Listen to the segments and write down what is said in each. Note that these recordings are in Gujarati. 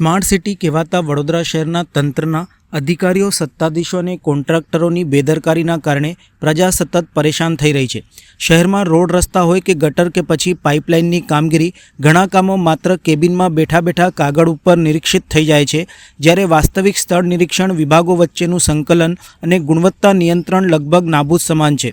સ્માર્ટ સિટી કહેવાતા વડોદરા શહેરના તંત્રના અધિકારીઓ, સત્તાધીશો અને કોન્ટ્રાક્ટરોની બેદરકારીના કારણે પ્રજા સતત પરેશાન થઈ રહી છે. શહેરમાં રોડ રસ્તા હોય કે ગટર કે પછી પાઇપલાઇનની કામગીરી, ઘણા કામો માત્ર કેબિનમાં બેઠા બેઠા કાગળ ઉપર નિરીક્ષિત થઈ જાય છે, જ્યારે વાસ્તવિક સ્થળ નિરીક્ષણ વિભાગો વચ્ચેનું સંકલન અને ગુણવત્તા નિયંત્રણ લગભગ નાબૂદ સમાન છે.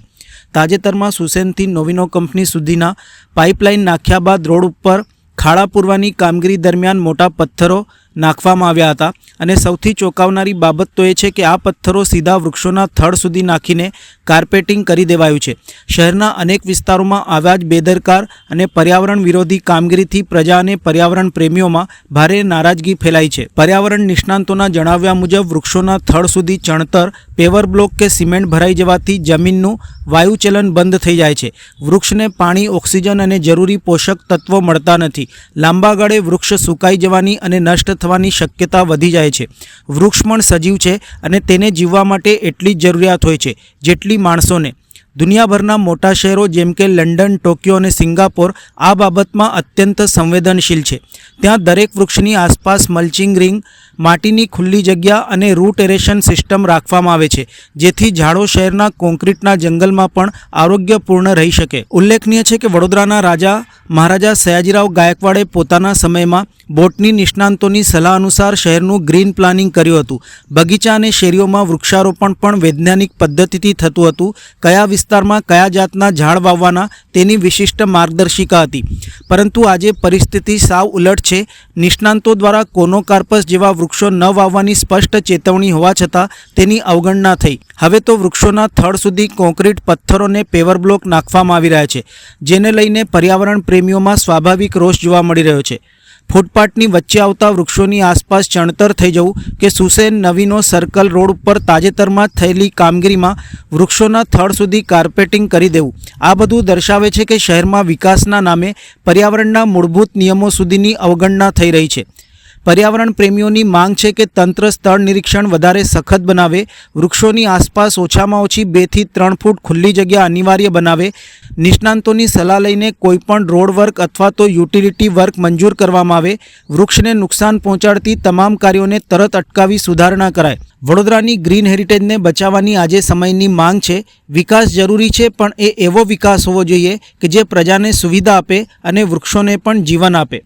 તાજેતરમાં સુસેનથી નોવિનો કંપની સુધીના પાઇપલાઇન નાખ્યા બાદ રોડ ઉપર ખાડા પૂરવાની કામગીરી દરમિયાન મોટા પથ્થરો નાખવામાં આવ્યા હતા. અને સૌથી ચોંકાવનારી બાબત તો એ છે કે આ પથ્થરો સીધા વૃક્ષોના થડ સુધી નાખીને કાર્પેટિંગ કરી દેવાયું છે. શહેરના અનેક વિસ્તારોમાં આવા જ બેદરકાર અને પર્યાવરણ વિરોધી કામગીરીથી પ્રજા અને પર્યાવરણ પ્રેમીઓમાં ભારે નારાજગી ફેલાઈ છે. પર્યાવરણ નિષ્ણાંતોના જણાવ્યા મુજબ વૃક્ષોના થડ સુધી ચણતર, પેવર બ્લોક કે સિમેન્ટ ભરાઈ જવાથી જમીનનું વાયુચલન બંધ થઈ જાય છે. વૃક્ષને પાણી, ઓક્સિજન અને જરૂરી પોષક તત્વો મળતા નથી. લાંબા ગાળે વૃક્ષ સુકાઈ જવાની અને નષ્ટ થવાની શક્યતા વધી જાય છે. વૃક્ષ પણ સજીવ છે અને તેને જીવવા માટે એટલી જ જરૂરિયાત હોય છે, જેટલી માણસોને. દુનિયાભરના મોટા શહેરો જેમ કે લંડન, ટોક્યો અને સિંગાપોર આ બાબતમાં અત્યંત સંવેદનશીલ છે. ત્યાં દરેક વૃક્ષની આસપાસ મલ્ચિંગ રિંગ, માટીની ખુલ્લી જગ્યા અને રૂટ એરેશન સિસ્ટમ રાખવામાં આવે છે, જેથી ઝાડો શહેરના કોન્ક્રીટના જંગલમાં પણ આરોગ્યપૂર્ણ રહી શકે. ઉલ્લેખનીય છે કે વડોદરાના રાજા મહારાજા સયાજીરાવ ગાયકવાડે પોતાના સમયમાં બોટની નિષ્ણાંતોની સલાહ અનુસાર શહેરનું ગ્રીન પ્લાનિંગ કર્યું હતું. બગીચા અને શેરીઓમાં વૃક્ષારોપણ પણ વૈજ્ઞાનિક પદ્ધતિથી થતું હતું. કયા વિસ્તારમાં કયા જાતના ઝાડ વાવવાના તેની વિશિષ્ટ માર્ગદર્શિકા હતી. પરંતુ આજે પરિસ્થિતિ સાવ ઉલટ છે. નિષ્ણાંતો દ્વારા કોનોકાર્પસ જેવા વૃક્ષો ન વાવવાની સ્પષ્ટ ચેતવણી હોવા છતાં તેની અવગણના થઈ. હવે તો વૃક્ષોના થડ સુધી કોન્ક્રીટ પથ્થરોને પેવર બ્લોક નાખવામાં આવી રહ્યા છે, જેને લઈને પર્યાવરણ પ્રેમીઓમાં સ્વાભાવિક રોષ જોવા મળી રહ્યો છે. ફૂટપાથની વચ્ચે આવતા વૃક્ષોની આસપાસ ચણતર થઈ જવું કે સુસેન નવીનો સર્કલ રોડ ઉપર તાજેતરમાં થયેલી કામગીરીમાં વૃક્ષોના થડ સુધી કાર્પેટિંગ કરી દેવું. આ બધું દર્શાવે છે કે શહેરમાં વિકાસના નામે પર્યાવરણના મૂળભૂત નિયમો સુધીની અવગણના થઈ રહી છે. પર્યાવરણ પ્રેમીઓની માંગ છે કે તંત્ર સ્થળ નિરીક્ષણ વધારે સખત બનાવે, વૃક્ષોની આસપાસ ઓછામાં ઓછી બેથી ત્રણ ફૂટ ખુલ્લી જગ્યા અનિવાર્ય બનાવે, નિષ્ણાંતોની સલાહ લઈને કોઈપણ રોડ વર્ક અથવા તો યુટિલિટી વર્ક મંજૂર કરવામાં આવે, વૃક્ષને નુકસાન પહોંચાડતી તમામ કાર્યોને તરત અટકાવી સુધારણા કરાય. વડોદરાની ગ્રીન હેરિટેજને બચાવવાની આજે સમયની માંગ છે. વિકાસ જરૂરી છે, પણ એ એવો વિકાસ હોવો જોઈએ કે જે પ્રજાને સુવિધા આપે અને વૃક્ષોને પણ જીવન આપે.